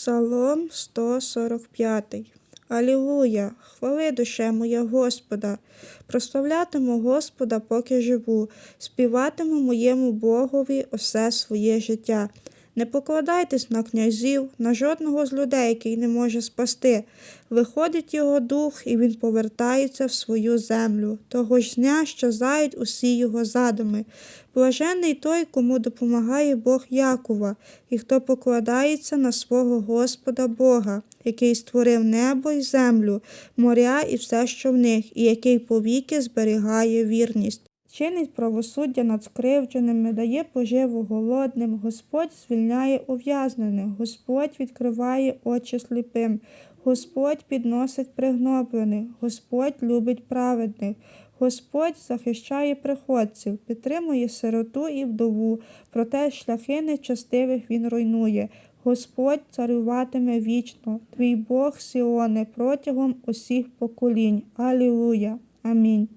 Псалом 145. Алілуя! Хвали душе моя Господа. Прославлятиму Господа, поки живу, співатиму моєму Богові усе своє життя. Не покладайтесь на князів, на жодного з людей, який не може спасти. Виходить його дух, і він повертається в свою землю. Того ж дня щезають усі його задуми. Блажений той, кому допомагає Бог Якова, і хто покладається на свого Господа Бога, який створив небо й землю, моря і все, що в них, і який повіки зберігає вірність. Чинить правосуддя над скривдженими, дає поживу голодним, Господь звільняє ув'язнених, Господь відкриває очі сліпим, Господь підносить пригноблених, Господь любить праведних, Господь захищає приходців, підтримує сироту і вдову, проте шляхи нечестивих він руйнує. Господь царюватиме вічно, твій Бог Сіоне протягом усіх поколінь. Алілуя. Амінь.